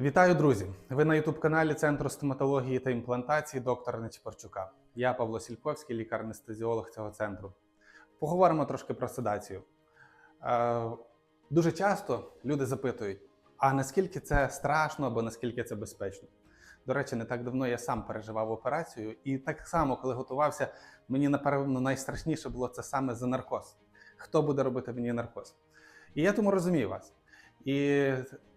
Вітаю, друзі! Ви на Ютуб-каналі Центру стоматології та імплантації доктора Нечепорчука. Я Павло Сільковський, лікар-анестезіолог цього центру. Поговоримо трошки про седацію. Е, Дуже часто люди запитують, а наскільки це страшно або наскільки це безпечно. До речі, не так давно я сам переживав операцію, і так само, коли готувався, мені напевно найстрашніше було це саме за наркоз. Хто буде робити мені наркоз? І я тому розумію вас. І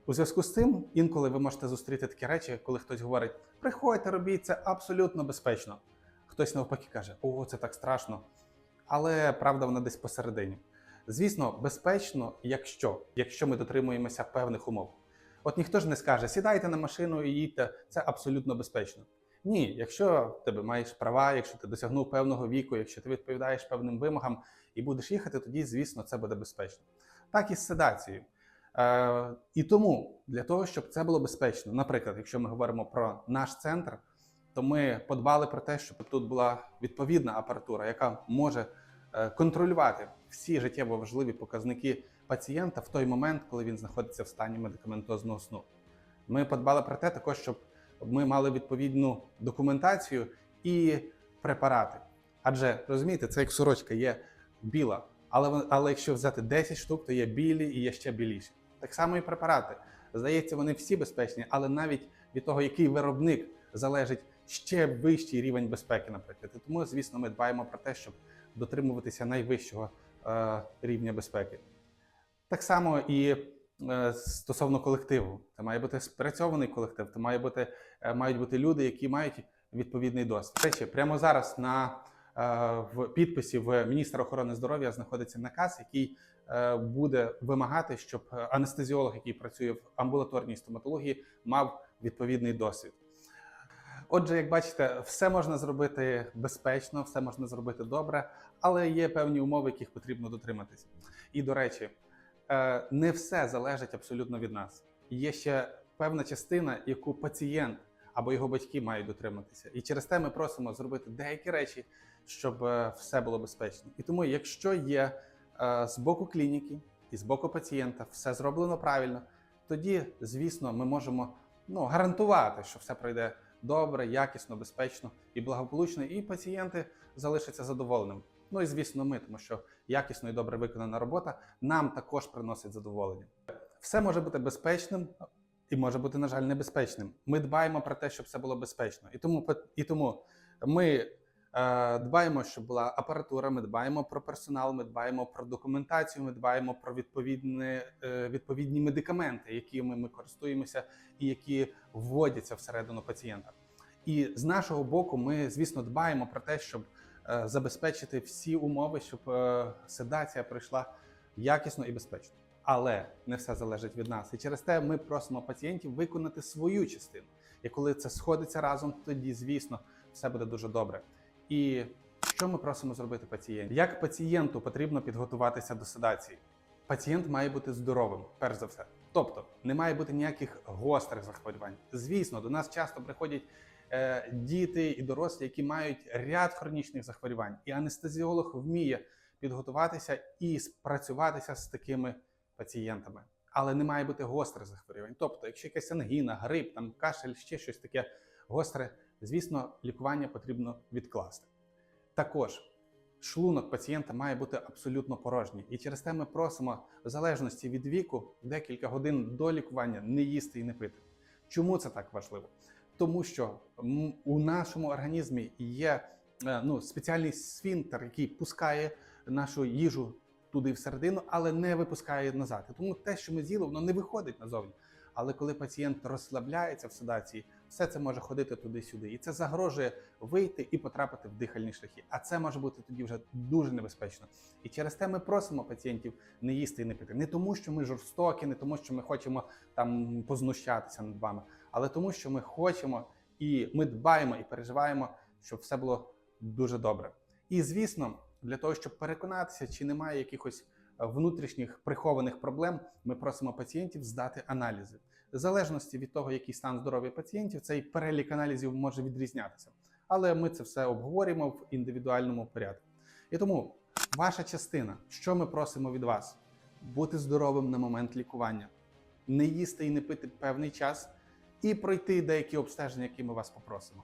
у зв'язку з цим інколи ви можете зустріти такі речі, коли хтось говорить: приходьте, робіть це абсолютно безпечно. Хтось навпаки каже, о, це так страшно. Але правда вона десь посередині. Звісно, безпечно, якщо, якщо ми дотримуємося певних умов. От ніхто ж не скаже, сідайте на машину і їдьте, це абсолютно безпечно. Ні, якщо ти маєш права, якщо ти досягнув певного віку, якщо ти відповідаєш певним вимогам і будеш їхати, тоді, звісно, це буде безпечно. Так і з седацією. Е, і тому для того, щоб це було безпечно, наприклад, якщо ми говоримо про наш центр, то ми подбали про те, щоб тут була відповідна апаратура, яка може е, контролювати всі життєво важливі показники пацієнта в той момент, коли він знаходиться в стані медикаментозного сну. Ми подбали про те, також, щоб ми мали відповідну документацію і препарати. Адже розумієте, це як сорочка є біла, але, але якщо взяти 10 штук, то є білі і є ще біліші. Так само і препарати. Здається, вони всі безпечні, але навіть від того, який виробник залежить ще вищий рівень безпеки, наприклад. І тому, звісно, ми дбаємо про те, щоб дотримуватися найвищого е, рівня безпеки. Так само і е, стосовно колективу. Це має бути спрацьований колектив, це має бути, е, мають бути люди, які мають відповідний досвід. Речі, прямо зараз на е, в підписі в міністра охорони здоров'я знаходиться наказ, який буде вимагати, щоб анестезіолог, який працює в амбулаторній стоматології, мав відповідний досвід. Отже, як бачите, все можна зробити безпечно, все можна зробити добре, але є певні умови, яких потрібно дотриматися. І до речі, е, не все залежить абсолютно від нас. Є ще певна частина, яку пацієнт або його батьки мають дотриматися. І через те ми просимо зробити деякі речі, щоб е, все було безпечно. І тому, якщо є е, з боку клініки і з боку пацієнта все зроблено правильно, тоді, звісно, ми можемо ну, гарантувати, що все пройде добре, якісно, безпечно і благополучно, і пацієнти залишаться задоволеними. Ну і звісно, ми, тому що якісно і добре виконана робота нам також приносить задоволення. Все може бути безпечним і може бути, на жаль, небезпечним. Ми дбаємо про те, щоб все було безпечно. І тому, і тому ми е, дбаємо, щоб була апаратура, ми дбаємо про персонал, ми дбаємо про документацію, ми дбаємо про відповідні, е, відповідні медикаменти, якими ми користуємося і які вводяться всередину пацієнта. І з нашого боку, ми, звісно, дбаємо про те, щоб е, забезпечити всі умови, щоб е, седація пройшла якісно і безпечно. Але не все залежить від нас. І через те ми просимо пацієнтів виконати свою частину. І коли це сходиться разом, тоді, звісно, все буде дуже добре. І що ми просимо зробити пацієнту? Як пацієнту потрібно підготуватися до седації? Пацієнт має бути здоровим, перш за все. Тобто не має бути ніяких гострих захворювань. Звісно, до нас часто приходять е, діти і дорослі, які мають ряд хронічних захворювань, і анестезіолог вміє підготуватися і спрацюватися з такими пацієнтами. Але не має бути гострих захворювань. Тобто, якщо якась ангіна, грип, там кашель, ще щось таке гостре, звісно, лікування потрібно відкласти. Також шлунок пацієнта має бути абсолютно порожній. І через те ми просимо, в залежності від віку, декілька годин до лікування не їсти і не пити. Чому це так важливо? Тому що у нашому організмі є е, ну, спеціальний сфінктер, який пускає нашу їжу туди всередину, але не випускає назад. Тому те, що ми з'їли, воно не виходить назовні. Але коли пацієнт розслабляється в седації, все це може ходити туди-сюди, і це загрожує вийти і потрапити в дихальні шляхи. А це може бути тоді вже дуже небезпечно. І через те ми просимо пацієнтів не їсти і не пити. Не тому, що ми жорстокі, не тому, що ми хочемо там познущатися над вами, але тому, що ми хочемо і ми дбаємо і переживаємо, щоб все було дуже добре. І звісно, для того, щоб переконатися, чи немає якихось внутрішніх прихованих проблем, ми просимо пацієнтів здати аналізи. В залежності від того, який стан здоров'я пацієнтів, цей перелік аналізів може відрізнятися. Але ми це все обговоримо в індивідуальному порядку. І тому ваша частина, що ми просимо від вас, бути здоровим на момент лікування, не їсти і не пити певний час, і пройти деякі обстеження, які ми вас попросимо.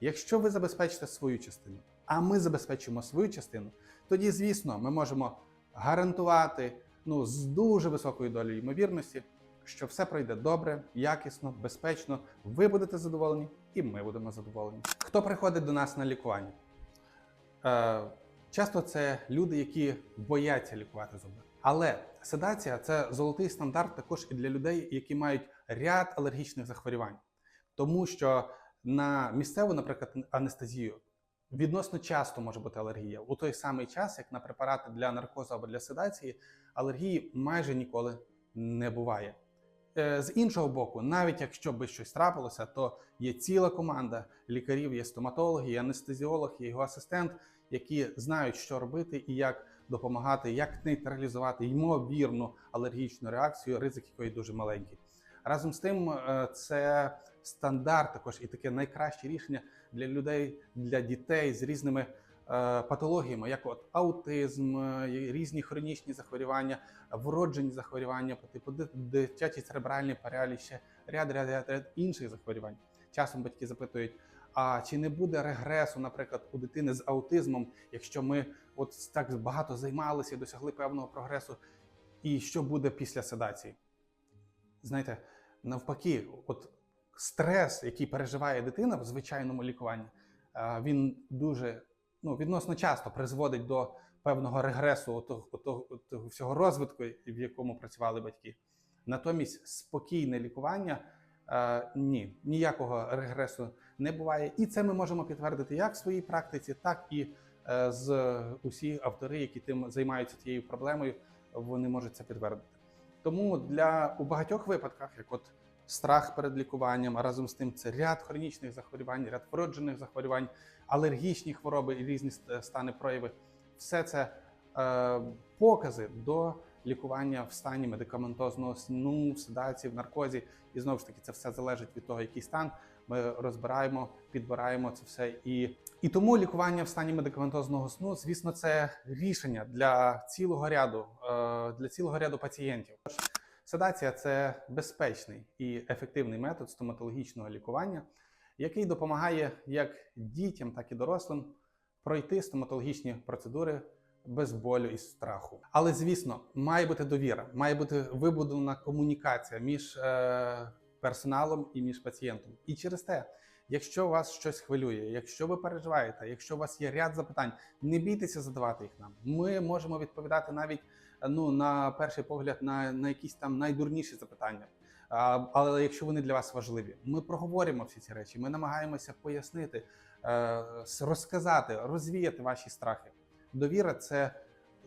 Якщо ви забезпечите свою частину, а ми забезпечимо свою частину, тоді, звісно, ми можемо гарантувати ну, з дуже високою долею ймовірності, що все пройде добре, якісно, безпечно. Ви будете задоволені, і ми будемо задоволені. Хто приходить до нас на лікування? Е, часто це люди, які бояться лікувати зуби. Але седація це золотий стандарт також і для людей, які мають ряд алергічних захворювань, тому що на місцеву, наприклад, анестезію відносно часто може бути алергія у той самий час, як на препарати для наркозу або для седації, алергії майже ніколи не буває. Е, З іншого боку, навіть якщо би щось трапилося, то є ціла команда лікарів, є стоматологи, є анестезіолог, є його асистент, які знають, що робити і як допомагати, як нейтралізувати ймовірну алергічну реакцію, ризик якої дуже маленький. Разом з тим, е, це стандарт також і таке найкраще рішення для людей, для дітей з різними патологіями, як от аутизм, е, різні хронічні захворювання, вроджені захворювання по типу ди- дитячий церебральний ряд, ряд, ряд, ряд інших захворювань. Часом батьки запитують: а чи не буде регресу, наприклад, у дитини з аутизмом, якщо ми от так багато займалися і досягли певного прогресу, і що буде після седації? Знаєте, навпаки, от стрес, який переживає дитина в звичайному лікуванні, він дуже ну, відносно часто призводить до певного регресу того, того, того всього розвитку, в якому працювали батьки. Натомість спокійне лікування е, ні, ніякого регресу не буває. І це ми можемо підтвердити як в своїй практиці, так і е, з усі автори, які тим займаються тією проблемою, вони можуть це підтвердити. Тому для у багатьох випадках, як от страх перед лікуванням, а разом з тим це ряд хронічних захворювань, ряд вроджених захворювань, алергічні хвороби і різні стани прояви, все це е, покази до лікування в стані медикаментозного сну, в седації, в наркозі. І знову ж таки, це все залежить від того, який стан. Ми розбираємо, підбираємо це все. І, і тому лікування в стані медикаментозного сну, звісно, це рішення для цілого ряду, е, для цілого ряду пацієнтів. Седація це безпечний і ефективний метод стоматологічного лікування, який допомагає як дітям, так і дорослим пройти стоматологічні процедури без болю і страху. Але звісно, має бути довіра, має бути вибудована комунікація між е, персоналом і між пацієнтом. І через те, якщо вас щось хвилює, якщо ви переживаєте, якщо у вас є ряд запитань, не бійтеся задавати їх нам. Ми можемо відповідати навіть ну на перший погляд на, на якісь там найдурніші запитання. Але якщо вони для вас важливі, ми проговоримо всі ці речі. Ми намагаємося пояснити, е, розказати, розвіяти ваші страхи. Довіра це,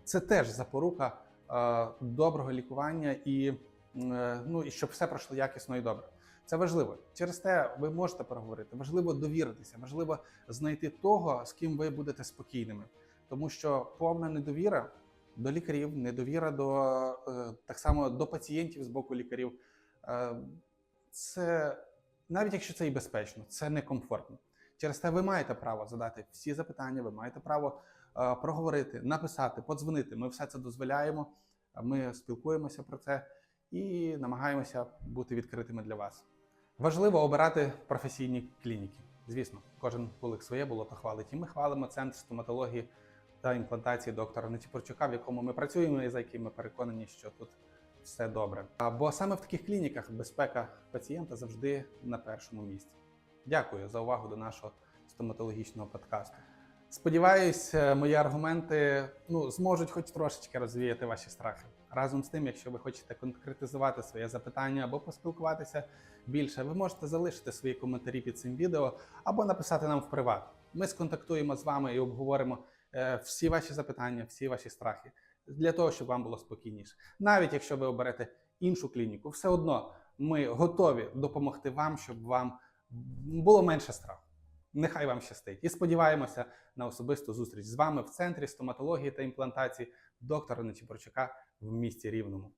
це теж запорука е, доброго лікування і, е, ну, і щоб все пройшло якісно і добре. Це важливо. Через те ви можете переговорити. Важливо довіритися, важливо знайти того, з ким ви будете спокійними, тому що повна недовіра до лікарів, недовіра до так само до пацієнтів з боку лікарів. Е, Це навіть якщо це і безпечно, це некомфортно. Через те ви маєте право задати всі запитання, ви маєте право е, проговорити, написати, подзвонити. Ми все це дозволяємо. Ми спілкуємося про це і намагаємося бути відкритими для вас. Важливо обирати професійні клініки. Звісно, кожен кулик своє було то хвалить. І ми хвалимо центр стоматології та імплантації доктора Нечіпорчука, в якому ми працюємо і за яким ми переконані, що тут все добре. Бо саме в таких клініках безпека пацієнта завжди на першому місці. Дякую за увагу до нашого стоматологічного подкасту. Сподіваюсь, е, мої аргументи ну, зможуть хоч трошечки розвіяти ваші страхи. Разом з тим, якщо ви хочете конкретизувати своє запитання або поспілкуватися більше, ви можете залишити свої коментарі під цим відео або написати нам в приват. Ми сконтактуємо з вами і обговоримо е, всі ваші запитання, всі ваші страхи для того, щоб вам було спокійніше. Навіть якщо ви оберете іншу клініку, все одно ми готові допомогти вам, щоб вам було менше страху. Нехай вам щастить. І сподіваємося на особисту зустріч з вами в центрі стоматології та імплантації доктора Нечіпорчука в місті Рівному.